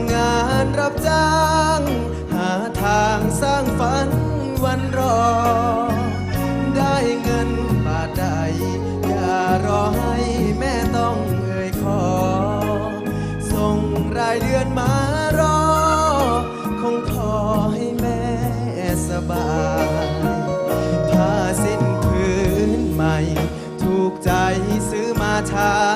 ำงานรับจ้าง หาทางสร้างฝันวันรอ ได้เงินบาทใด อย่ารอให้แม่ต้องเอ่ยขอ ส่งรายเดือนมารอ คงพอให้แม่สบายผ้าสิ้นพื้นใหม่ ถูกใจซื้อมาทช้